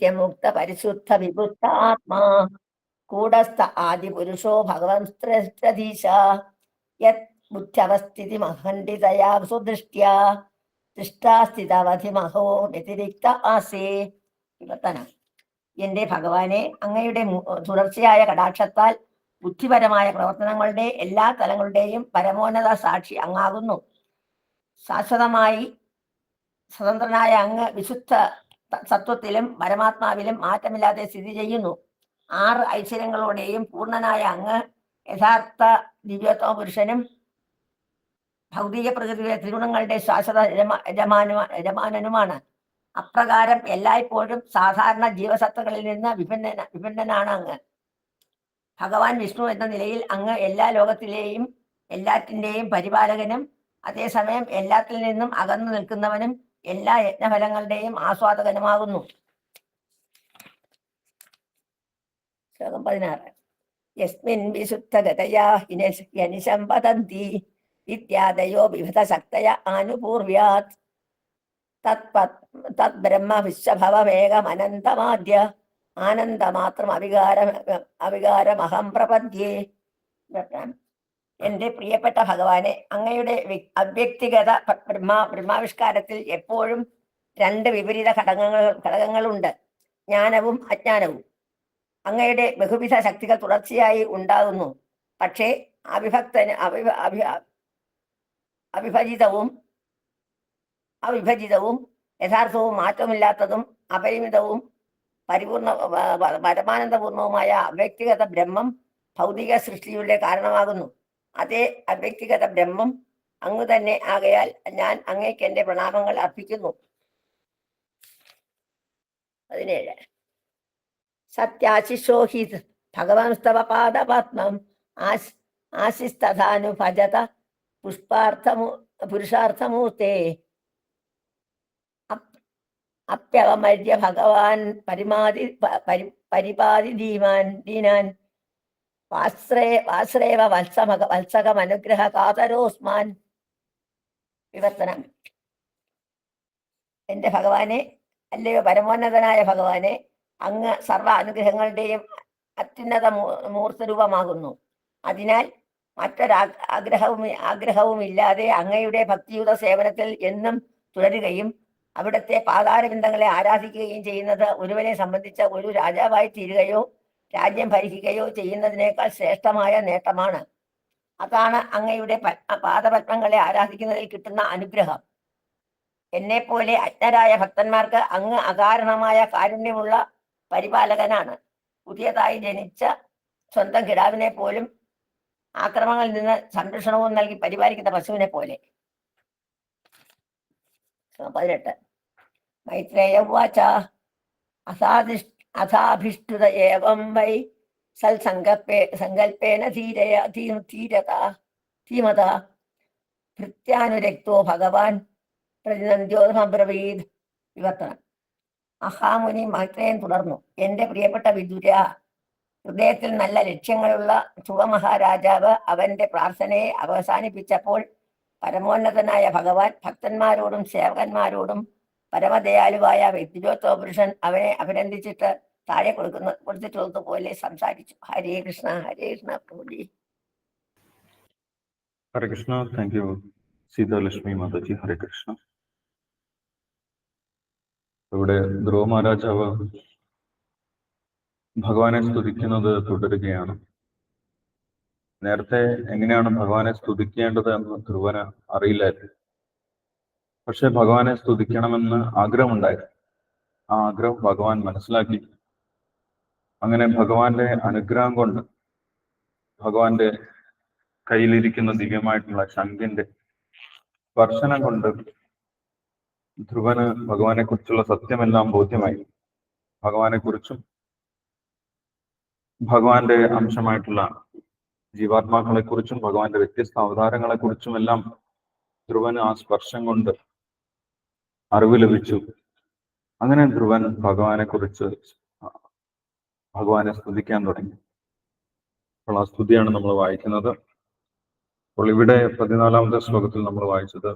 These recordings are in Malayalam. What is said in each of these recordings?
നിത്യമുക്ത പരിശുദ്ധ വിബുദ്ധ ആത്മാ കൂടസ്ഥ ആദിപുരുഷോ ഭഗവൻ ശ്രേഷ്ഠധീശ യത് ബുദ്ധ്യവസ്ഥിതി മഹണ്ഡിതയാ സുദൃഷ്ട്യ ദൃഷ്ടാസ്ഥിതവധി മഹോ വ്യതിരിക്ത ആസേ. വിവർത്തനം. എന്റെ ഭഗവാനെ അങ്ങയുടെ തുടർച്ചയായ കടാക്ഷത്താൽ ബുദ്ധിപരമായ പ്രവർത്തനങ്ങളുടെ എല്ലാ തലങ്ങളുടെയും പരമോന്നത സാക്ഷി അങ്ങാകുന്നു. ശാശ്വതമായി സ്വതന്ത്രനായ അങ്ങ് വിശുദ്ധ സത്വത്തിലും പരമാത്മാവിലും മാറ്റമില്ലാതെ സ്ഥിതി ചെയ്യുന്നു. ആറ് ഐശ്വര്യങ്ങളോടെയും പൂർണനായ അങ്ങ് യഥാർത്ഥ ദിവ്യത്വ പുരുഷനും ഭൗതിക പ്രകൃതിയിലെ ത്രിഗുണങ്ങളുടെ ശാശ്വത യജമാനുമാ യജമാനനുമാണ് അപ്രകാരം എല്ലായ്പ്പോഴും സാധാരണ ജീവസത്വങ്ങളിൽ നിന്ന് വിഭിന്ന വിഭിന്നനാണ് അങ്ങ്. ഭഗവാൻ വിഷ്ണു എന്ന നിലയിൽ അങ്ങ് എല്ലാ ലോകത്തിലെയും എല്ലാറ്റിന്റെയും പരിപാലകനും അതേസമയം എല്ലാത്തിൽ നിന്നും അകന്നു നിൽക്കുന്നവനും എല്ലാ യജ്ഞഫലങ്ങളുടെയും ആസ്വാദകനുമാകുന്നു. ശ്ലോകം പതിനാറ്. യസ്മിൻ വിശുദ്ധഗതയാ യനിശം വദന്തി ഇത്യാദയോ വിവിധ ശക്തയ ആനുപൂർവ്യാത് തത് ബ്രഹ്മ ആനന്ദമാത്രം അവികാരം അവികാരമഹം പ്രപദ്യേ. എന്റെ പ്രിയപ്പെട്ട ഭഗവാനെ അങ്ങയുടെ അവ്യക്തിഗത ബ്രഹ്മാ ബ്രഹ്മ ബ്രഹ്മാവിഷ്കാരത്തിൽ എപ്പോഴും രണ്ട് വിപരീത ഘടകങ്ങൾ ഘടകങ്ങളുണ്ട്. ജ്ഞാനവും അജ്ഞാനവും. അങ്ങയുടെ ബഹുവിധ ശക്തികൾ തുടർച്ചയായി ഉണ്ടാകുന്നു. പക്ഷേ അവിഭക്തന് അവിഭ അവിഭജിതവും അവിഭജിതവും യഥാർത്ഥവും മാറ്റമില്ലാത്തതും അപരിമിതവും പരിപൂർണ പരമാനന്ദപൂർണവുമായ അവ്യക്തിഗത ബ്രഹ്മം ഭൗതിക സൃഷ്ടിയുടെ കാരണമാകുന്നു. അതേ അവ്യക്തിഗത ബ്രഹ്മം അങ്ങ് തന്നെ ആകയാൽ ഞാൻ അങ്ങേക്ക് എന്റെ പ്രണാമങ്ങൾ അർപ്പിക്കുന്നു. പതിനേഴ്. സത്യാശിഷോഹിത് ഭഗവാൻ സ്തവ പാദപത്മം ആശ് ആശിസ്തഥാനു ഭജത പുഷ്പാർത്ഥമു പുരുഷാർത്ഥമൂർത്തേ. അപ്- അപ്യവമര്യ ഭഗവാൻ പരിമാതി പരിപാതി ധീമാൻ ദീനാൻ വാശ്രേ വാശ്രേവ വത്സമക അനുഗ്രഹ കാതരോസ്മാൻ. വിവർത്തനം. എന്റെ ഭഗവാനെ അല്ലയോ പരമോന്നതനായ ഭഗവാനെ അങ്ങ് സർവ അനുഗ്രഹങ്ങളുടെയും അത്യുന്നത മൂർത്തരൂപമാകുന്നു. അതിനാൽ മറ്റൊരാ ആഗ്രഹവും ആഗ്രഹവും ഇല്ലാതെ അങ്ങയുടെ ഭക്തിയുത സേവനത്തിൽ എന്നും തുടരുകയും അവിടുത്തെ പാതാരബിന്ദങ്ങളെ ആരാധിക്കുകയും ചെയ്യുന്നത് ഒരുവനെ സംബന്ധിച്ച ഒരു രാജാവായി തീരുകയോ രാജ്യം ഭരിക്കുകയോ ചെയ്യുന്നതിനേക്കാൾ ശ്രേഷ്ഠമായ നേട്ടമാണ്. അതാണ് അങ്ങയുടെ പാദപത്മങ്ങളെ ആരാധിക്കുന്നതിൽ കിട്ടുന്ന അനുഗ്രഹം. എന്നെ പോലെ അജ്ഞരായ ഭക്തന്മാർക്ക് അങ്ങ് അകാരണമായ കാരുണ്യമുള്ള പരിപാലകനാണ്. പുതിയതായി ജനിച്ച സ്വന്തം കിടാവിനെ പോലും ആക്രമങ്ങളിൽ നിന്ന് സംരക്ഷണവും നൽകി പരിപാലിക്കുന്ന പശുവിനെ പോലെ. പതിനെട്ട്. മൈത്രേയ ഉവാച. അസാധിഷ് അസാഭിഷ്ടുത ഏവം വൈ സൽസങ്കൽപ്പേ സങ്കൽപ്പേന ധീരയ ധീരത ധീമത. ഭൃത്യാനുരക്തോ ഭഗവാൻ പ്രതിനന്ദ്യോധമബ്രവീത് വിവർത്തനം. മഹാമുനി മൈത്രേയൻ തുടർന്നു. എന്റെ പ്രിയപ്പെട്ട വിദുര ഹൃദയത്തിൽ നല്ല ലക്ഷ്യങ്ങളുള്ള ശുഭമഹാരാജാവ് അവന്റെ പ്രാർത്ഥനയെ അവസാനിപ്പിച്ചപ്പോൾ പരമോന്നതനായ ഭഗവാൻ ഭക്തന്മാരോടും സേവകന്മാരോടും പരമദയാലുവായ വ്യക്തിജോത്വ പുരുഷൻ അവനെ അഭിനന്ദിച്ചിട്ട് താഴെ കൊടുക്കുന്ന കൊടുത്തിട്ടുള്ളത് പോലെ സംസാരിച്ചു. Hare Krishna Hare Krishna പ്രഭുജി Hare Krishna thank you Sitalakshmi Mataji Hare Krishna. ഇവിടെ ധ്രുവ മഹാരാജാവ് ഭഗവാനെ സ്തുതിക്കുന്നത് തുടരുകയാണ്. നേരത്തെ എങ്ങനെയാണ് ഭഗവാനെ സ്തുതിക്കേണ്ടത് എന്ന് ധ്രുവന് അറിയില്ലായിരുന്നു. പക്ഷെ ഭഗവാനെ സ്തുതിക്കണമെന്ന് ആഗ്രഹമുണ്ടായിരുന്നു. ആ ആഗ്രഹം ഭഗവാൻ മനസ്സിലാക്കി. അങ്ങനെ ഭഗവാന്റെ അനുഗ്രഹം കൊണ്ട് ഭഗവാന്റെ കയ്യിലിരിക്കുന്ന ദിവ്യമായിട്ടുള്ള ശംഖിന്റെ സ്പർശനം കൊണ്ട് ധ്രുവന് ഭഗവാനെ കുറിച്ചുള്ള സത്യമെല്ലാം ബോധ്യമായി. ഭഗവാനെ കുറിച്ചും ഭഗവാന്റെ അംശമായിട്ടുള്ള ജീവാത്മാക്കളെ കുറിച്ചും ഭഗവാന്റെ വ്യത്യസ്ത അവതാരങ്ങളെ കുറിച്ചും എല്ലാം ധ്രുവന് ആ സ്പർശം കൊണ്ട് അറിവ് ലഭിച്ചു. അങ്ങനെ ധ്രുവൻ ഭഗവാനെ കുറിച്ച് ഭഗവാനെ സ്തുതിക്കാൻ തുടങ്ങി. അപ്പോൾ ആ സ്തുതിയാണ് നമ്മൾ വായിക്കുന്നത്. അപ്പോൾ ഇവിടെ പതിനാലാമത്തെ ശ്ലോകത്തിൽ നമ്മൾ വായിച്ചത്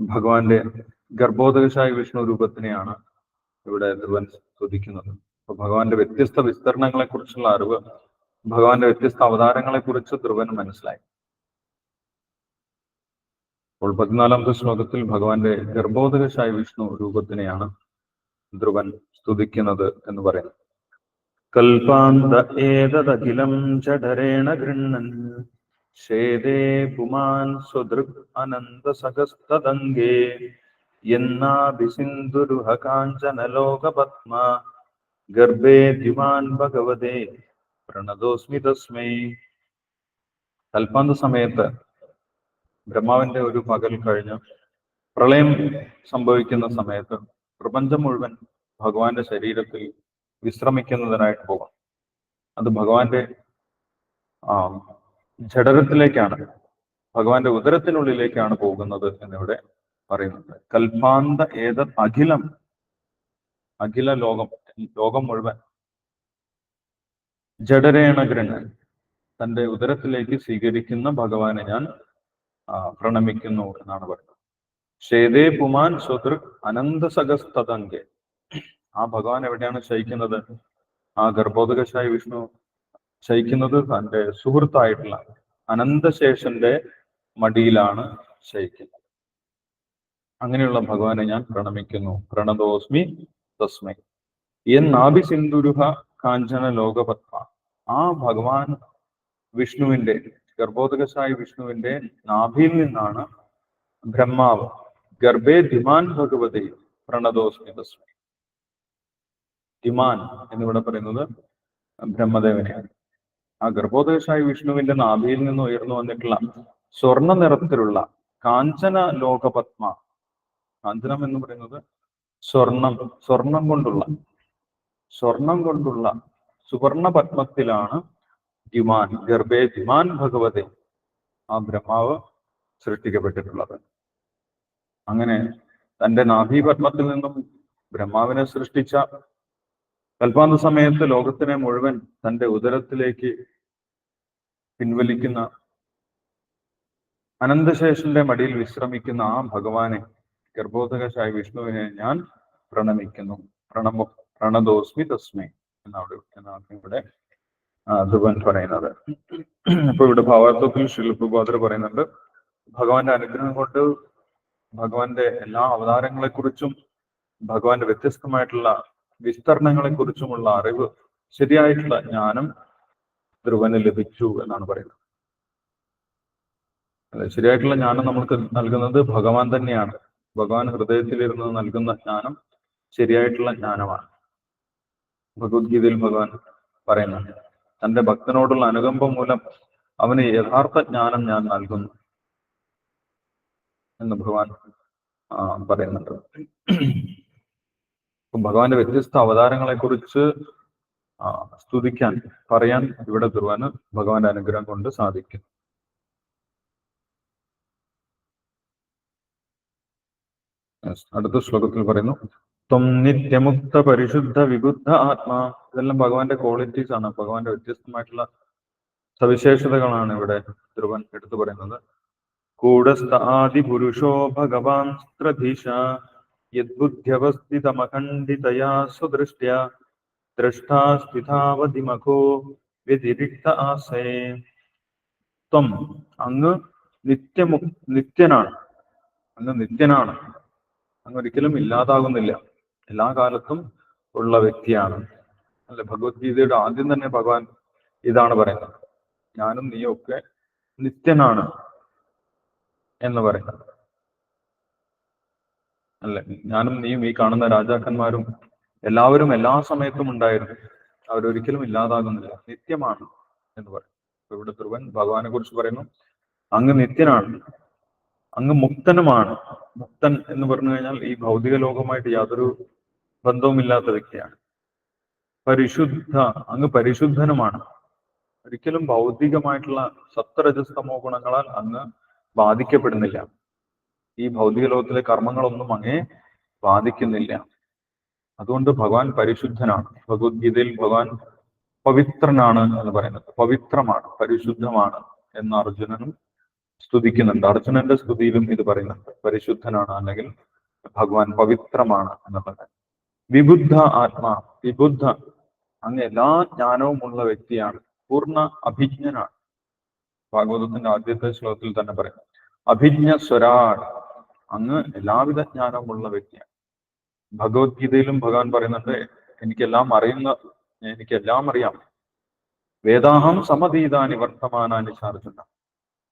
ഭഗവാന്റെ ഗർഭോദകശായ വിഷ്ണു രൂപത്തിനെയാണ് ഇവിടെ ധ്രുവൻ സ്തുതിക്കുന്നത്. അപ്പൊ ഭഗവാന്റെ വ്യത്യസ്ത വിസ്തരണങ്ങളെ കുറിച്ചുള്ള അറിവ് ഭഗവാന്റെ വ്യത്യസ്ത അവതാരങ്ങളെ കുറിച്ച് ധ്രുവന് മനസ്സിലായി. അപ്പോൾ പതിനാലാമത്തെ ശ്ലോകത്തിൽ ഭഗവാന്റെ ഗർഭോദകശായ വിഷ്ണു രൂപത്തിനെയാണ് ധ്രുവൻ സ്തുതിക്കുന്നത് എന്ന് പറയുന്നു. കൽപാന്ത ഏതദഖിലം ചടരേണ ഗൃണ്ണൻ ശേദേ പുമാൻ സ്വദൃക് അനന്ത സഹസ്തദംഗേ. എന്നാഭിസിന്ധുരുഹ കാഞ്ചന ലോകപത്മ. ഗർഭേ ദ്യുമാൻ ഭഗവതേ. പ്രണതോസ്മി തസ്മൈ. കൽപ്പാന്ത സമയത്ത് ബ്രഹ്മാവിന്റെ ഒരു പകൽ കഴിഞ്ഞ് പ്രളയം സംഭവിക്കുന്ന സമയത്ത് പ്രപഞ്ചം മുഴുവൻ ഭഗവാന്റെ ശരീരത്തിൽ വിശ്രമിക്കുന്നതിനായിട്ട് പോകും അത് ഭഗവാന്റെ ആ ജഠരത്തിലേക്കാണ് ഭഗവാന്റെ ഉദരത്തിനുള്ളിലേക്കാണ് പോകുന്നത് എന്നിവിടെ പറയുന്നുണ്ട്. കൽപ്പാന്ത ഏത അഖിലം അഖില ലോകം ലോകം മുഴുവൻ ജഡരേണ ഗ്രഹൻ തന്റെ ഉദരത്തിലേക്ക് സ്വീകരിക്കുന്ന ഭഗവാനെ ഞാൻ പ്രണമിക്കുന്നു എന്നാണ് പറയുന്നത്. ശേതേ പുമാൻ സ്വതൃക് അനന്തസഗസ്തതങ്കെ ആ ഭഗവാൻ എവിടെയാണ് ശയിക്കുന്നത്? ആ ഗർഭോദകശായി വിഷ്ണു ശയിക്കുന്നത് തന്റെ സുഹൃത്തായിട്ടുള്ള അനന്തശേഷന്റെ മടിയിലാണ് ശയിക്കുന്നത്. അങ്ങനെയുള്ള ഭഗവാനെ ഞാൻ പ്രണമിക്കുന്നു. പ്രണതോസ്മി തസ്മൈ. എന്നാഭി സിന്ധുരുഹ കാഞ്ചന ലോകപത്മ. ആ ഭഗവാൻ വിഷ്ണുവിന്റെ ഗർഭോദകശായി വിഷ്ണുവിന്റെ നാഭിയിൽ നിന്നാണ് ബ്രഹ്മാവ് ഗർഭേ ധിമാൻ ഭഗവതി പ്രണതോസ്മി തസ്മി. ധിമാൻ എന്നിവിടെ പറയുന്നത് ബ്രഹ്മദേവനെയാണ്. ആ ഗർഭോദകശായി വിഷ്ണുവിന്റെ നാഭിയിൽ നിന്ന് ഉയർന്നു വന്നിട്ടുള്ള സ്വർണ നിറത്തിലുള്ള കാഞ്ചന ലോകപത്മ കാഞ്ചനം എന്ന് പറയുന്നത് സ്വർണം സ്വർണം കൊണ്ടുള്ള സ്വർണം കൊണ്ടുള്ള സുവർണ പത്മത്തിലാണ് ദ്യുമാൻ ഗർഭേ ദ്യുമാൻ ഭഗവതി ആ ബ്രഹ്മാവ് സൃഷ്ടിക്കപ്പെട്ടിട്ടുള്ളത്. അങ്ങനെ തന്റെ നാഭീപത്മത്തിൽ നിന്നും ബ്രഹ്മാവിനെ സൃഷ്ടിച്ച കൽപ്പാന്ത സമയത്ത് ലോകത്തിനെ മുഴുവൻ തന്റെ ഉദരത്തിലേക്ക് പിൻവലിക്കുന്ന അനന്തശേഷന്റെ മടിയിൽ വിശ്രമിക്കുന്ന ആ ഭഗവാനെ ഗർഭോധകശായ വിഷ്ണുവിനെ ഞാൻ പ്രണമിക്കുന്നു. പ്രണമ പ്രണതോസ്മി തസ്മി എന്നവിടെ എന്നാണ് ഇവിടെ ധ്രുവൻ പറയുന്നത്. അപ്പൊ ഇവിടെ ഭാവാർത്ഥത്തിൽ ശില്പബോധർ പറയുന്നുണ്ട് ഭഗവാന്റെ അനുഗ്രഹം കൊണ്ട് ഭഗവാന്റെ എല്ലാ അവതാരങ്ങളെ കുറിച്ചും ഭഗവാന്റെ വ്യത്യസ്തമായിട്ടുള്ള വിസ്തരണങ്ങളെ കുറിച്ചുമുള്ള അറിവ് ശരിയായിട്ടുള്ള ജ്ഞാനം ധ്രുവന് ലഭിച്ചു എന്നാണ് പറയുന്നത്. ശരിയായിട്ടുള്ള ജ്ഞാനം നമുക്ക് നൽകുന്നത് ഭഗവാൻ തന്നെയാണ്. ഭഗവാൻ ഹൃദയത്തിലിരുന്ന് നൽകുന്ന ജ്ഞാനം ശരിയായിട്ടുള്ള ജ്ഞാനമാണ്. ഭഗവത്ഗീതയിൽ ഭഗവാൻ പറയുന്നുണ്ട് തന്റെ ഭക്തനോടുള്ള അനുകമ്പ മൂലം അവന് യഥാർത്ഥ ജ്ഞാനം ഞാൻ നൽകുന്നു. എന്ന് ഭഗവാൻ പറയുന്നുണ്ട്. ഭഗവാന്റെ വ്യത്യസ്ത അവതാരങ്ങളെ കുറിച്ച് സ്തുതിക്കാൻ പറയാൻ ഇവിടെ ധ്രുവന് ഭഗവാന്റെ അനുഗ്രഹം കൊണ്ട് സാധിക്കും. അടുത്ത ശ്ലോകത്തിൽ പറയുന്നു ത്വം നിത്യമുക്ത പരിശുദ്ധ വിബുദ്ധ ആത്മാ. ഇതെല്ലാം ഭഗവാന്റെ ക്വാളിറ്റീസ് ആണ്. ഭഗവാന്റെ വ്യത്യസ്തമായിട്ടുള്ള സവിശേഷതകളാണ് ഇവിടെ ധ്രുവൻ എടുത്തു പറയുന്നത്. കൂടസ്ഥ ആദി ഭഗവാൻ സ്ത്രധീശ യദ്ബുദ്ധ്യവസ്ഥിതമഖണ്ഡിതയാ സ്വദൃഷ്ട്യ ദ്രഷ്ടാ സ്ഥിതാവധിമഖോ വ്യതിരിക്ത ആസേ. ത്വം. അങ്ങ് നിത്യമു നിത്യനാണ്. അങ്ങ് നിത്യനാണ്. അങ്ങ് ഒരിക്കലും ഇല്ലാതാകുന്നില്ല. എല്ലാ കാലത്തും ഉള്ള വ്യക്തിയാണ്. അല്ലെ ഭഗവത്ഗീതയുടെ ആദ്യം തന്നെ ഭഗവാൻ ഇതാണ് പറയുന്നത്. ഞാനും നീയൊക്കെ നിത്യനാണ്. എന്ന് പറയുന്നത് അല്ലെ? ഞാനും നീയും ഈ കാണുന്ന രാജാക്കന്മാരും എല്ലാവരും എല്ലാ സമയത്തും ഉണ്ടായിരുന്നു. അവരൊരിക്കലും ഇല്ലാതാകുന്നില്ല. നിത്യമാണ് എന്ന് പറയും. ഇവിടെ ധ്രുവൻ ഭഗവാനെ കുറിച്ച് പറയുന്നു അങ്ങ് നിത്യനാണ്. അങ്ങ് മുക്തനുമാണ്. മുക്തൻ എന്ന് പറഞ്ഞു കഴിഞ്ഞാൽ ഈ ഭൗതിക ലോകമായിട്ട് യാതൊരു ബന്ധവുമില്ലാത്ത വ്യക്തിയാണ്. പരിശുദ്ധ അങ്ങ് പരിശുദ്ധനുമാണ്. ഒരിക്കലും ഭൗതികമായിട്ടുള്ള സത്വരജസ്തമോ ഗുണങ്ങളാൽ അങ്ങ് ബാധിക്കപ്പെടുന്നില്ല. ഈ ഭൗതിക ലോകത്തിലെ കർമ്മങ്ങളൊന്നും അങ്ങേ ബാധിക്കുന്നില്ല. അതുകൊണ്ട് ഭഗവാൻ പരിശുദ്ധനാണ്. ഭഗവത്ഗീതയിൽ ഭഗവാൻ പവിത്രനാണ് എന്ന് പറയുന്നത്. പവിത്രമാണ് പരിശുദ്ധമാണ് എന്ന് അർജുനനും സ്തുതിക്കുന്നുണ്ട്. അർജുനന്റെ സ്തുതിയിലും ഇത് പറയുന്നുണ്ട്. പരിശുദ്ധനാണ് അല്ലെങ്കിൽ ഭഗവാൻ പവിത്രമാണ് എന്നുള്ളത് വിബുദ്ധ ആത്മാ വിബുദ്ധ അങ്ങ് എല്ലാ ജ്ഞാനവും ഉള്ള വ്യക്തിയാണ്. പൂർണ അഭിജ്ഞനാണ്. ഭാഗവതത്തിന്റെ ആദ്യത്തെ ശ്ലോകത്തിൽ തന്നെ പറയും അഭിജ്ഞ സ്വരാട്. അങ്ങ് എല്ലാവിധ ജ്ഞാനമുള്ള വ്യക്തിയാണ്. ഭഗവത്ഗീതയിലും ഭഗവാൻ പറയുന്നുണ്ട് എനിക്കെല്ലാം അറിയുന്ന എനിക്കെല്ലാം അറിയാം. വേദാഹം സമതീതാനി വർത്തമാനാനി ശാർജുന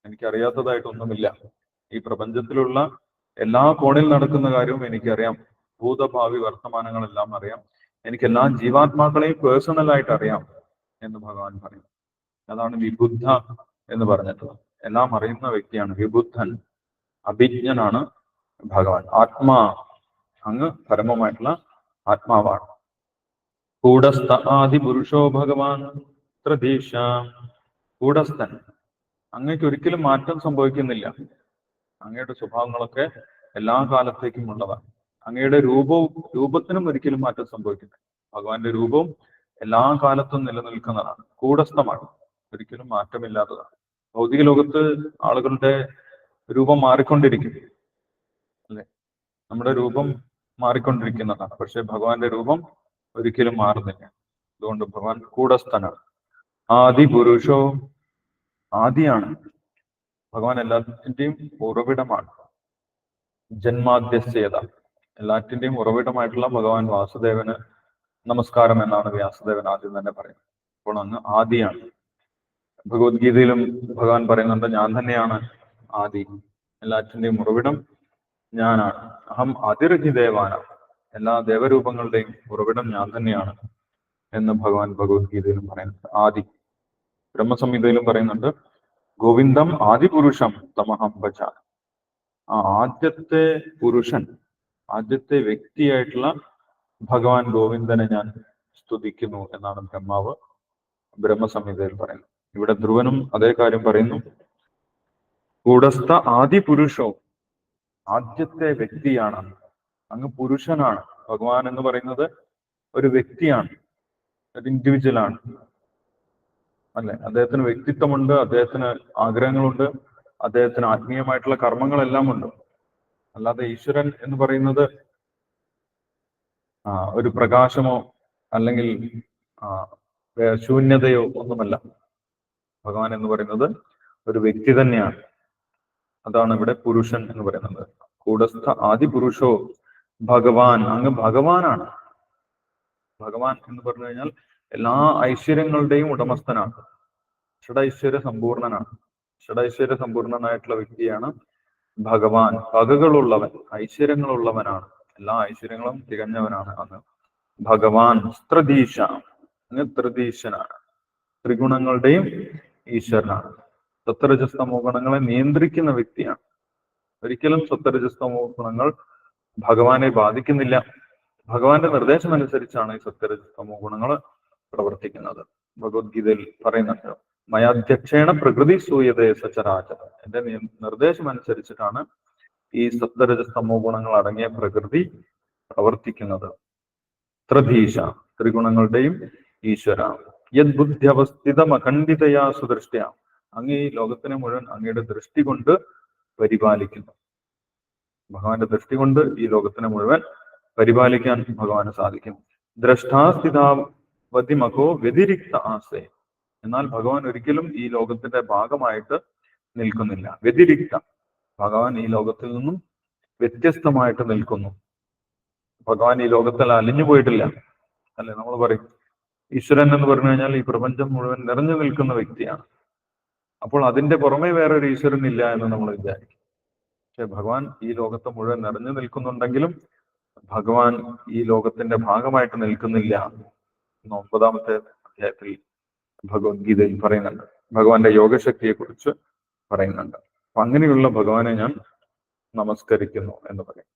എനിക്കറിയാത്തതായിട്ടൊന്നുമില്ല. ഈ പ്രപഞ്ചത്തിലുള്ള എല്ലാ കോണിൽ നടക്കുന്ന കാര്യവും എനിക്കറിയാം. ഭൂതഭാവി വർത്തമാനങ്ങളെല്ലാം അറിയാം. എനിക്ക് എല്ലാ ജീവാത്മാക്കളെയും പേഴ്സണൽ ആയിട്ട് അറിയാം എന്ന് ഭഗവാൻ പറയും അതാണ് വിബുദ്ധ എന്ന് പറഞ്ഞിട്ടുള്ളത്. എല്ലാം അറിയുന്ന വ്യക്തിയാണ് വിബുദ്ധൻ അഭിജ്ഞനാണ് ഭഗവാൻ. ആത്മാ അങ്ങ് പരമമായിട്ടുള്ള ആത്മാവാണ്. കൂടസ്ഥ ആദി പുരുഷോ ഭഗവാൻ പ്രതീക്ഷ കൂടസ്ഥൻ. അങ്ങക്ക് ഒരിക്കലും മാറ്റം സംഭവിക്കുന്നില്ല. അങ്ങയുടെ സ്വഭാവങ്ങളൊക്കെ എല്ലാ കാലത്തേക്കും ഉള്ളതാണ്. അങ്ങയുടെ രൂപവും രൂപത്തിനും ഒരിക്കലും മാറ്റം സംഭവിക്കുന്നില്ല. ഭഗവാന്റെ രൂപവും എല്ലാ കാലത്തും നിലനിൽക്കുന്നതാണ്. കൂടസ്ഥമാണ്. ഒരിക്കലും മാറ്റമില്ലാത്തതാണ്. ഭൗതിക ലോകത്ത് ആളുകളുടെ രൂപം മാറിക്കൊണ്ടിരിക്കും അല്ലെ? നമ്മുടെ രൂപം മാറിക്കൊണ്ടിരിക്കുന്നതാണ്. പക്ഷെ ഭഗവാന്റെ രൂപം ഒരിക്കലും മാറുന്നില്ല. അതുകൊണ്ട് ഭഗവാൻ കൂടസ്ഥനാണ്. ആദി പുരുഷോ ആദിയാണ്. ഭഗവാൻ എല്ലാത്തിന്റെയും ഉറവിടമാണ്. ജന്മാദ്യസ്യത എല്ലാറ്റിന്റെയും ഉറവിടമായിട്ടുള്ള ഭഗവാൻ വാസുദേവന് നമസ്കാരം എന്നാണ് വ്യാസദേവൻ ആദ്യം തന്നെ പറയുന്നത്. അപ്പോൾ അങ്ങ് ആദിയാണ്. ഭഗവത്ഗീതയിലും ഭഗവാൻ പറയുന്നുണ്ട് ഞാൻ തന്നെയാണ് ആദി. എല്ലാറ്റിന്റെയും ഉറവിടം ഞാനാണ്. അഹം അതിർഹി ദേവാന എല്ലാ ദേവരൂപങ്ങളുടെയും ഉറവിടം ഞാൻ തന്നെയാണ് എന്ന് ഭഗവാൻ ഭഗവത്ഗീതയിലും പറയുന്നുണ്ട്. ആദി. ബ്രഹ്മസംഹിതയിലും പറയുന്നുണ്ട് ഗോവിന്ദം ആദിപുരുഷം തമഹം ഭജ ആ ആദ്യത്തെ പുരുഷൻ ആദ്യത്തെ വ്യക്തിയായിട്ടുള്ള ഭഗവാൻ ഗോവിന്ദനെ ഞാൻ സ്തുതിക്കുന്നു എന്നാണ് ബ്രഹ്മാവ് ബ്രഹ്മസംഹിതയിൽ പറയുന്നത്. ഇവിടെ ധ്രുവനും അതേ കാര്യം പറയുന്നു. കൂടസ്ഥ ആദി പുരുഷോ ആദ്യത്തെ വ്യക്തിയാണ്. അങ്ങ് പുരുഷനാണ്. ഭഗവാൻ എന്ന് പറയുന്നത് ഒരു വ്യക്തിയാണ്. ഒരു ഇൻഡിവിജ്വൽ ആണ്. അല്ലെ? അദ്ദേഹത്തിന് വ്യക്തിത്വമുണ്ട് അദ്ദേഹത്തിന് ആഗ്രഹങ്ങളുണ്ട് അദ്ദേഹത്തിന് ആത്മീയമായിട്ടുള്ള കർമ്മങ്ങളെല്ലാം ഉണ്ട്. അല്ലാതെ ഈശ്വരൻ എന്ന് പറയുന്നത് ഒരു പ്രകാശമോ അല്ലെങ്കിൽ ശൂന്യതയോ ഒന്നുമല്ല. ഭഗവാൻ എന്ന് പറയുന്നത് ഒരു വ്യക്തി തന്നെയാണ്. അതാണ് ഇവിടെ പുരുഷൻ എന്ന് പറയുന്നത്. കൂടസ്ഥ ആദിപുരുഷോ ഭഗവാൻ അങ്ങ് ഭഗവാനാണ്. ഭഗവാൻ എന്ന് പറഞ്ഞു കഴിഞ്ഞാൽ എല്ലാ ഐശ്വര്യങ്ങളുടെയും ഉടമസ്ഥനാണ്. ഷഡൈശ്വര്യ സമ്പൂർണനാണ്. ഷഡൈശ്വര്യ സമ്പൂർണനായിട്ടുള്ള വ്യക്തിയാണ് ഭഗവാൻ. പകകളുള്ളവൻ ഐശ്വര്യങ്ങളുള്ളവനാണ്. എല്ലാ ഐശ്വര്യങ്ങളും തികഞ്ഞവനാണ് അങ്ങ് ഭഗവാൻ. സ്ത്രദീശ അങ്ങ് ത്രിദീശനാണ്. ത്രിഗുണങ്ങളുടെയും ഈശ്വരനാണ്. സത്വരജസ്തമോ ഗുണങ്ങളെ നിയന്ത്രിക്കുന്ന വ്യക്തിയാണ്. ഒരിക്കലും സത്വരജസ്തമോ ഗുണങ്ങൾ ഭഗവാനെ ബാധിക്കുന്നില്ല. ഭഗവാന്റെ നിർദ്ദേശം അനുസരിച്ചാണ് ഈ സത്വരജസ്തമോ ഗുണങ്ങൾ പ്രവർത്തിക്കുന്നത്. ഭഗവത്ഗീതയിൽ പറയുന്നുണ്ട് മയാധ്യക്ഷേണ പ്രകൃതി സൂയതയെ സചരാചര. എന്റെ നിർദ്ദേശം അനുസരിച്ചിട്ടാണ് ഈ സപ്തരജസ്തമോ ഗുണങ്ങൾ അടങ്ങിയ പ്രകൃതി പ്രവർത്തിക്കുന്നത്. ത്രധീശ ത്രിഗുണങ്ങളുടെയും ഈശ്വര യദ് ബുദ്ധ്യവസ്ഥിതം അഖണ്ഡിതയാ സുദൃഷ്ട്യ. അങ്ങ് ഈ ലോകത്തിനെ മുഴുവൻ അങ്ങയുടെ ദൃഷ്ടി കൊണ്ട് പരിപാലിക്കുന്നു. ഭഗവാന്റെ ദൃഷ്ടി കൊണ്ട് ഈ ലോകത്തിനെ മുഴുവൻ പരിപാലിക്കാൻ ഭഗവാന് സാധിക്കും. ദ്രഷ്ടാസ്ഥിതാവതിമകോ വ്യതിരിക്ത ആശയം എന്നാൽ ഭഗവാൻ ഒരിക്കലും ഈ ലോകത്തിന്റെ ഭാഗമായിട്ട് നിൽക്കുന്നില്ല. വ്യതിരിക്ത. ഭഗവാൻ ഈ ലോകത്തിൽ നിന്നും വ്യത്യസ്തമായിട്ട് നിൽക്കുന്നു. ഭഗവാൻ ഈ ലോകത്തിൽ അലിഞ്ഞു പോയിട്ടില്ല അല്ലെ? നമ്മൾ പറയും. ഈശ്വരൻ എന്ന് പറഞ്ഞു കഴിഞ്ഞാൽ ഈ പ്രപഞ്ചം മുഴുവൻ നിറഞ്ഞു നിൽക്കുന്ന വ്യക്തിയാണ്. അപ്പോൾ അതിന്റെ പുറമെ വേറെ ഒരു ഈശ്വരൻ ഇല്ല എന്ന് നമ്മൾ വിചാരിക്കും. പക്ഷെ ഭഗവാൻ ഈ ലോകത്തെ മുഴുവൻ നിറഞ്ഞു നിൽക്കുന്നുണ്ടെങ്കിലും ഭഗവാൻ ഈ ലോകത്തിന്റെ ഭാഗമായിട്ട് നിൽക്കുന്നില്ല എന്ന് ഒമ്പതാമത്തെ അധ്യായത്തിൽ ഭഗവത്ഗീതയിൽ പറയുന്നുണ്ട്. ഭഗവാന്റെ യോഗശക്തിയെ കുറിച്ച് പറയുന്നുണ്ട്. അപ്പൊ അങ്ങനെയുള്ള ഭഗവാനെ ഞാൻ നമസ്കരിക്കുന്നു എന്ന് പറയും.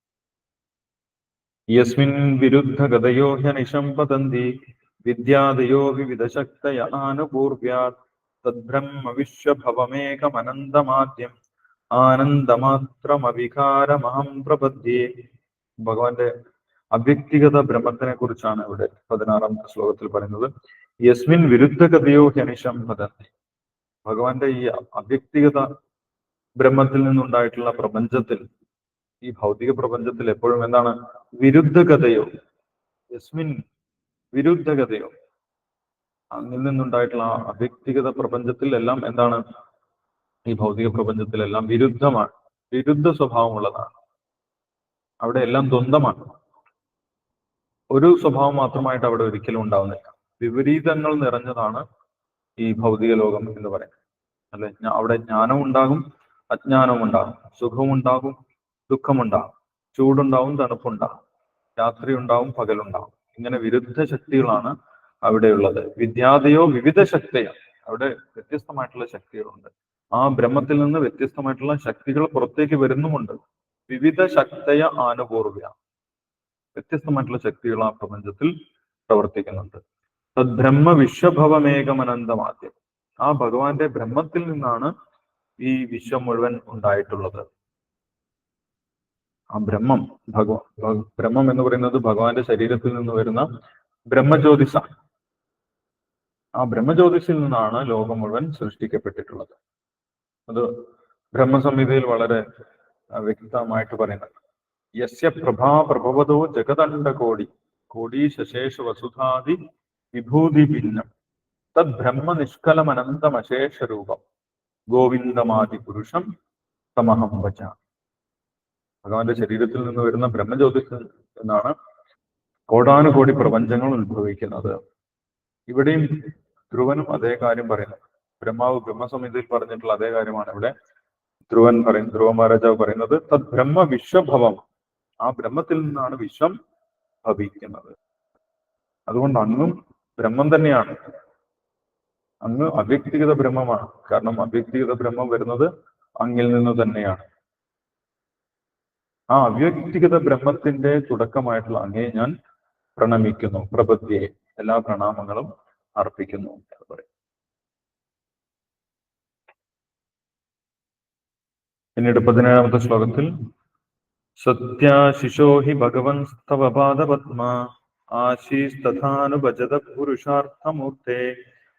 യസ്മിൻ വിരുദ്ധ ഗതയോഹ്യനിശം പതന്തി വിദ്യാദയോ വിവിധ ശക്തയ ആനുപൂർവ്യാത് തദ്ബ്രഹ്മ വിശ്വഭവമേകമനന്തമാദ്യം ആനന്ദമാത്രമവികാരമഹം പ്രപദ്യേ. ഭഗവാന്റെ അവ്യക്തിഗത ബ്രഹ്മത്തിനെ കുറിച്ചാണ് ഇവിടെ പതിനാറാമത്തെ ശ്ലോകത്തിൽ പറയുന്നത്. യസ്മിൻ വിരുദ്ധ കഥയോ ഹനിഷം പതന്തി ഭഗവാന്റെ ഈ അവ്യക്തിഗത ബ്രഹ്മത്തിൽ നിന്നുണ്ടായിട്ടുള്ള പ്രപഞ്ചത്തിൽ ഈ ഭൗതിക പ്രപഞ്ചത്തിൽ എപ്പോഴും എന്താണ്? വിരുദ്ധ കഥയോ യസ്മിൻ വിരുദ്ധഗതയോ അങ്ങിൽ നിന്നുണ്ടായിട്ടുള്ള ആ വ്യക്തിഗത പ്രപഞ്ചത്തിൽ എല്ലാം എന്താണ്? ഈ ഭൗതിക പ്രപഞ്ചത്തിലെല്ലാം വിരുദ്ധമാണ്. വിരുദ്ധ സ്വഭാവമുള്ളതാണ്. അവിടെ എല്ലാം ദ്വന്ദ്മാണ് ഒരു സ്വഭാവം മാത്രമായിട്ട് അവിടെ ഒരിക്കലും ഉണ്ടാവുന്നില്ല. വിപരീതങ്ങൾ നിറഞ്ഞതാണ് ഈ ഭൗതിക ലോകം എന്ന് പറയുന്നത്. അല്ലെ? അവിടെ ജ്ഞാനം ഉണ്ടാകും അജ്ഞാനവും ഉണ്ടാകും സുഖമുണ്ടാകും ദുഃഖമുണ്ടാകും ചൂടുണ്ടാവും തണുപ്പുണ്ടാകും രാത്രി ഉണ്ടാവും പകലുണ്ടാവും. ഇങ്ങനെ വിരുദ്ധ ശക്തികളാണ് അവിടെയുള്ളത്. വിദ്യാതയോ വിവിധ ശക്തിയോ. അവിടെ വ്യത്യസ്തമായിട്ടുള്ള ശക്തികളുണ്ട്. ആ ബ്രഹ്മത്തിൽ നിന്ന് വ്യത്യസ്തമായിട്ടുള്ള ശക്തികൾ പുറത്തേക്ക് വരുന്നുമുണ്ട്. വിവിധ ശക്തയ ആനുപൂർവ്യ വ്യത്യസ്തമായിട്ടുള്ള ശക്തികൾ ആ പ്രപഞ്ചത്തിൽ പ്രവർത്തിക്കുന്നുണ്ട്. തദ്ബ്രഹ്മ വിശ്വഭവമേകമനന്തമാദ്യം. ആ ഭഗവാന്റെ ബ്രഹ്മത്തിൽ നിന്നാണ് ഈ വിശ്വം മുഴുവൻ ഉണ്ടായിട്ടുള്ളത്. ആ ബ്രഹ്മം ഭഗവാൻ ബ്രഹ്മം എന്ന് പറയുന്നത് ഭഗവാന്റെ ശരീരത്തിൽ നിന്ന് വരുന്ന ബ്രഹ്മജ്യോതിഷ ആ ബ്രഹ്മജ്യോതിസിൽ നിന്നാണ് ലോകം മുഴുവൻ സൃഷ്ടിക്കപ്പെട്ടിട്ടുള്ളത്. അത് ബ്രഹ്മസംഹിതയിൽ വളരെ വ്യക്തമായിട്ട് പറയുന്നുണ്ട്. യസ്യ പ്രഭാ പ്രഭവതോ ജഗദണ്ഡ കോടി കോടി ശശേഷ വസുധാദി വിഭൂതി ഭിന്നം. തദ് ബ്രഹ്മ നിഷ്കലമനന്തമശേഷ രൂപം. ഗോവിന്ദമാദി പുരുഷം സമഹം വച ഭഗവാന്റെ ശരീരത്തിൽ നിന്ന് വരുന്ന ബ്രഹ്മജ്യോതിസിൽ എന്നാണ് കോടാനുകോടി പ്രപഞ്ചങ്ങൾ ഉത്ഭവിക്കുന്നത്. ഇവിടെയും ധ്രുവനും അതേ കാര്യം പറയുന്നു. ബ്രഹ്മാവ് ബ്രഹ്മസമിതിയിൽ പറഞ്ഞിട്ടുള്ള അതേ കാര്യമാണ് ഇവിടെ. ധ്രുവൻ പറയുന്നത് ധ്രുവ മഹാരാജാവ് പറയുന്നത് തത് ബ്രഹ്മ വിശ്വഭവം. ആ ബ്രഹ്മത്തിൽ നിന്നാണ് വിശ്വം ഭവിക്കുന്നത്. അതുകൊണ്ട് അങ്ങും ബ്രഹ്മം തന്നെയാണ്. അങ്ങ് അവ്യക്തിഗത ബ്രഹ്മമാണ്. കാരണം അവ്യക്തിഗത ബ്രഹ്മം വരുന്നത് അങ്ങിൽ നിന്ന് തന്നെയാണ്. ആ അവ്യക്തിഗത ബ്രഹ്മത്തിന്റെ തുടക്കമായിട്ടുള്ള അങ്ങേ ഞാൻ പ്രണമിക്കുന്നു. പ്രപദ്യയെ എല്ലാ പ്രണാമങ്ങളും അർപ്പിക്കുന്നു. എന്ന് പിന്നീട് പതിനേഴാമത്തെ ശ്ലോകത്തിൽ സത്യാശിശോ ഹി ഭഗവൻ സ്തവ പാദപത്മ ആശീസ്തഥാനുഭജത പുരുഷാർത്ഥമൂർത്തെ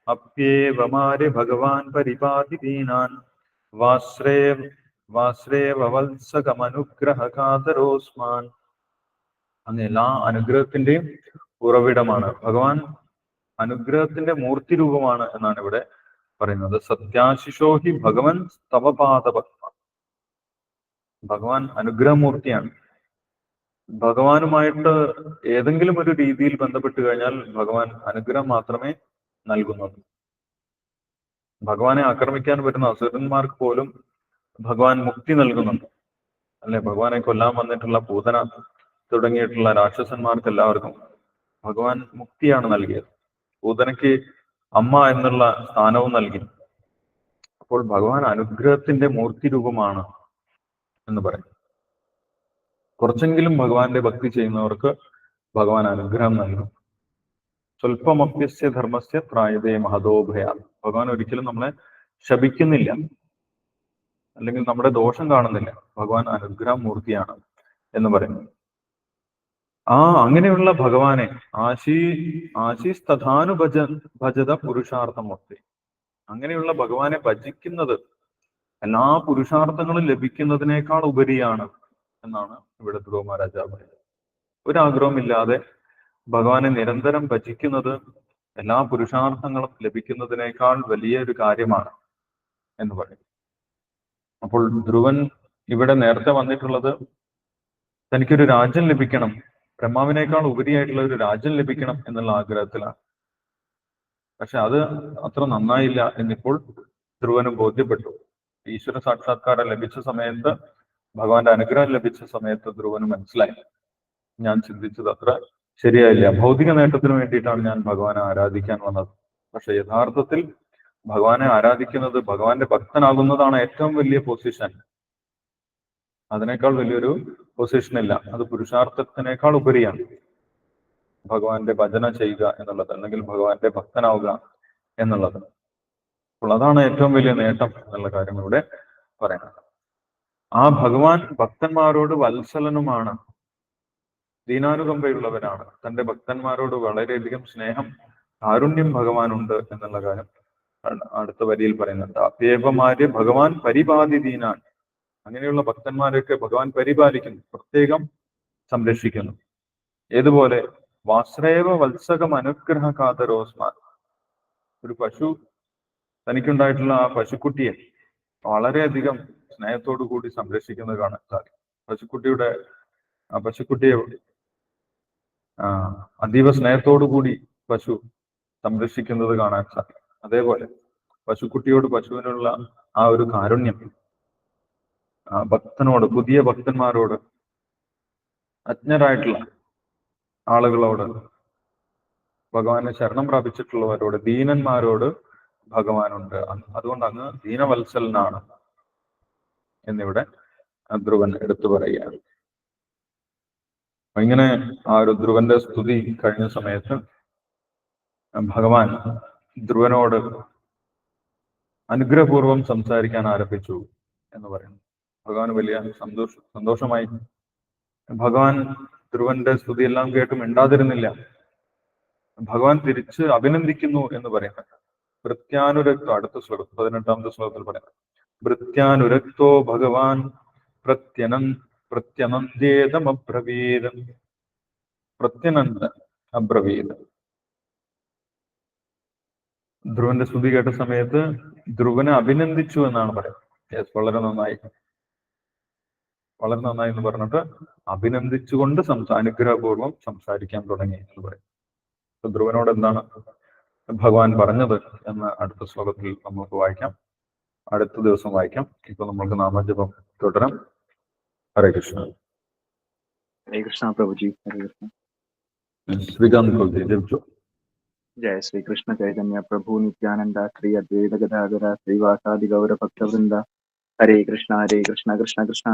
അപ്യേവമാരെ ഭഗവാൻ പരിപാതി ദീനാൻ വാശ്രേ വാശ്രേവത്സകമനുഗ്രഹ കാതരോസ്മാൻ അങ്ങ് എല്ലാ അനുഗ്രഹത്തിന്റെയും ഉറവിടമാണ്. ഭഗവാൻ അനുഗ്രഹത്തിന്റെ മൂർത്തി രൂപമാണ് എന്നാണ് ഇവിടെ പറയുന്നത്. സത്യാശിഷോ ഹി ഭഗവൻ സ്തവപാദപത്മ. ഭഗവാൻ അനുഗ്രഹമൂർത്തിയാണ്. ഭഗവാനുമായിട്ട് ഏതെങ്കിലും ഒരു രീതിയിൽ ബന്ധപ്പെട്ട് കഴിഞ്ഞാൽ ഭഗവാൻ അനുഗ്രഹം മാത്രമേ നൽകുന്നുള്ളൂ. ഭഗവാനെ ആക്രമിക്കാൻ പറ്റുന്ന അസുരന്മാർക്ക് പോലും ഭഗവാൻ മുക്തി നൽകുന്നുണ്ട്. അല്ലെ? ഭഗവാനെ കൊല്ലാൻ വന്നിട്ടുള്ള പൂതന തുടങ്ങിയിട്ടുള്ള രാക്ഷസന്മാർക്ക് എല്ലാവർക്കും ഭഗവാൻ മുക്തിയാണ് നൽകിയത്. പൂതനയ്ക്ക് അമ്മ എന്നുള്ള സ്ഥാനവും നൽകി. അപ്പോൾ ഭഗവാൻ അനുഗ്രഹത്തിന്റെ മൂർത്തി രൂപമാണ് എന്ന് പറയും. കുറച്ചെങ്കിലും ഭഗവാന്റെ ഭക്തി ചെയ്യുന്നവർക്ക് ഭഗവാൻ അനുഗ്രഹം നൽകും. സ്വല്പമപ്യസ്യ ധർമ്മസ്യ പ്രായതേ മഹതോഭയ ഭഗവാൻ ഒരിക്കലും നമ്മളെ ശപിക്കുന്നില്ല. അല്ലെങ്കിൽ നമ്മുടെ ദോഷം കാണുന്നില്ല. ഭഗവാൻ അനുഗ്രഹ മൂർത്തിയാണ് എന്ന് പറയുന്നു. ആ അങ്ങനെയുള്ള ഭഗവാനെ ആശീ ആശീസ് തഥാനുഭജ ഭജത പുരുഷാർത്ഥമൂർത്തി. അങ്ങനെയുള്ള ഭഗവാനെ ഭജിക്കുന്നത് എല്ലാ പുരുഷാർത്ഥങ്ങളും ലഭിക്കുന്നതിനേക്കാൾ ഉപരിയാണ് എന്നാണ് ഇവിടെ ധ്രുവ മഹാരാജാവ് പറയുന്നത്. ഒരാഗ്രഹമില്ലാതെ ഭഗവാനെ നിരന്തരം ഭജിക്കുന്നത് എല്ലാ പുരുഷാർത്ഥങ്ങളും ലഭിക്കുന്നതിനേക്കാൾ വലിയൊരു കാര്യമാണ് എന്ന് പറയും അപ്പോൾ ധ്രുവൻ ഇവിടെ നേരത്തെ വന്നിട്ടുള്ളത് തനിക്കൊരു രാജ്യം ലഭിക്കണം. ബ്രഹ്മാവിനേക്കാൾ ഉപരിയായിട്ടുള്ള ഒരു രാജ്യം ലഭിക്കണം എന്നുള്ള ആഗ്രഹത്തിലാണ്. പക്ഷെ അത് അത്ര നന്നായില്ല എന്നിപ്പോൾ ധ്രുവന് ബോധ്യപ്പെട്ടു. ഈശ്വര സാക്ഷാത്കാരം ലഭിച്ച സമയത്ത് ഭഗവാന്റെ അനുഗ്രഹം ലഭിച്ച സമയത്ത് ധ്രുവന് മനസ്സിലായി. ഞാൻ ചിന്തിച്ചത് അത്ര ശരിയായില്ല. ഭൗതിക നേട്ടത്തിന് വേണ്ടിയിട്ടാണ് ഞാൻ ഭഗവാനെ ആരാധിക്കാൻ വന്നത്. പക്ഷെ യഥാർത്ഥത്തിൽ ഭഗവാനെ ആരാധിക്കുന്നത് ഭഗവാന്റെ ഭക്തനാകുന്നതാണ് ഏറ്റവും വലിയ പൊസിഷൻ അതിനേക്കാൾ വലിയൊരു പൊസിഷൻ ഇല്ല. അത് പുരുഷാർത്ഥത്തിനേക്കാൾ ഉപരിയാണ്. ഭഗവാന്റെ ഭജന ചെയ്യുക എന്നുള്ളത് അല്ലെങ്കിൽ ഭഗവാന്റെ ഭക്തനാവുക എന്നുള്ളത്. അപ്പോൾ അതാണ് ഏറ്റവും വലിയ നേട്ടം എന്നുള്ള കാര്യം ഇവിടെ പറയുന്നത്. ആ ഭഗവാൻ ഭക്തന്മാരോട് വത്സലനുമാണ്. ദീനാനുകമ്പയുള്ളവനാണ് തന്റെ ഭക്തന്മാരോട് വളരെയധികം സ്നേഹം കാരുണ്യം ഭഗവാനുണ്ട് എന്നുള്ള കാര്യം അടുത്ത വരിയിൽ പറയുന്നുണ്ട് അപ്യേപമാര് ഭഗവാൻ പരിപാതിദീനാൻ അങ്ങനെയുള്ള ഭക്തന്മാരൊക്കെ ഭഗവാൻ പരിപാലിക്കുന്നു പ്രത്യേകം സംരക്ഷിക്കുന്നു. ഏതുപോലെ? വാശ്രേവ വത്സകം അനുഗ്രഹ കാതരോസ്മാൻ ഒരു പശു തനിക്കുണ്ടായിട്ടുള്ള ആ പശുക്കുട്ടിയെ വളരെയധികം സ്നേഹത്തോടു കൂടി സംരക്ഷിക്കുന്നത് കാണാൻ സാധിക്കും. പശുക്കുട്ടിയുടെ ആ പശുക്കുട്ടിയെ അതീവ സ്നേഹത്തോടു കൂടി പശു സംരക്ഷിക്കുന്നത് കാണാൻ സാധിക്കും. അതേപോലെ പശുക്കുട്ടിയോട് പശുവിനുള്ള ആ ഒരു കാരുണ്യം. ഭക്തനോട് പുതിയ ഭക്തന്മാരോട് അജ്ഞരായിട്ടുള്ള ആളുകളോട് ഭഗവാനെ ശരണം പ്രാപിച്ചിട്ടുള്ളവരോട് ദീനന്മാരോട് ഭഗവാനുണ്ട്. അതുകൊണ്ട് അങ്ങ് ദീനവത്സലനാണ് എന്നിവിടെ ധ്രുവൻ എടുത്തു പറയുകയാണ്. ഇങ്ങനെ ആ ഒരു ധ്രുവന്റെ സ്തുതി കഴിഞ്ഞ സമയത്ത് ഭഗവാൻ ധ്രുവനോട് അനുഗ്രഹപൂർവം സംസാരിക്കാൻ ആരംഭിച്ചു എന്ന് പറയുന്നു. ഭഗവാൻ വലിയ സന്തോഷ സന്തോഷമായി. ഭഗവാൻ ധ്രുവന്റെ സ്തുതിയെല്ലാം കേട്ട് മിണ്ടാതിരുന്നില്ല. ഭഗവാൻ തിരിച്ച് അഭിനന്ദിക്കുന്നു എന്ന് പറയുന്നത് പ്രത്യാനുരക്തോ അടുത്ത ശ്ലോകം പതിനെട്ടാമത്തെ ശ്ലോകത്തിൽ പറയുന്നത് പ്രത്യാനുരക്തോ ഭഗവാൻ പ്രത്യനം പ്രത്യനന്ദേതമ്രവീതം പ്രത്യനന്ദ അബ്രവീതം. ധ്രുവന്റെ സ്തുതി കേട്ട സമയത്ത് ധ്രുവനെ അഭിനന്ദിച്ചു എന്നാണ് പറയുന്നത്. യെസ് വളരെ നന്നായി. വളരെ നന്നായി എന്ന് പറഞ്ഞിട്ട് അഭിനന്ദിച്ചുകൊണ്ട് സംസാ അനുഗ്രഹപൂർവം സംസാരിക്കാൻ തുടങ്ങി എന്ന് പറയും. ധ്രുവനോട് എന്താണ് ഭഗവാൻ പറഞ്ഞത് എന്ന് അടുത്ത ശ്ലോകത്തിൽ നമുക്ക് വായിക്കാം. അടുത്ത ദിവസം വായിക്കാം. ഇപ്പൊ നമ്മൾക്ക് നാമജപം തുടരാം. ഹരേ കൃഷ്ണ. ഹരേ കൃഷ്ണ പ്രഭുജി. ഹരേ കൃഷ്ണ. ശ്രീകാന്ത് പ്രഭുജി ജപിച്ചു. जय श्री कृष्ण चैतन्य प्रभु, नित्यानंद श्री अद्वैत गदाधर, श्रीवासादि गौर भक्त वृंदा हरे कृष्ण हरे कृष्ण कृष्ण कृष्ण।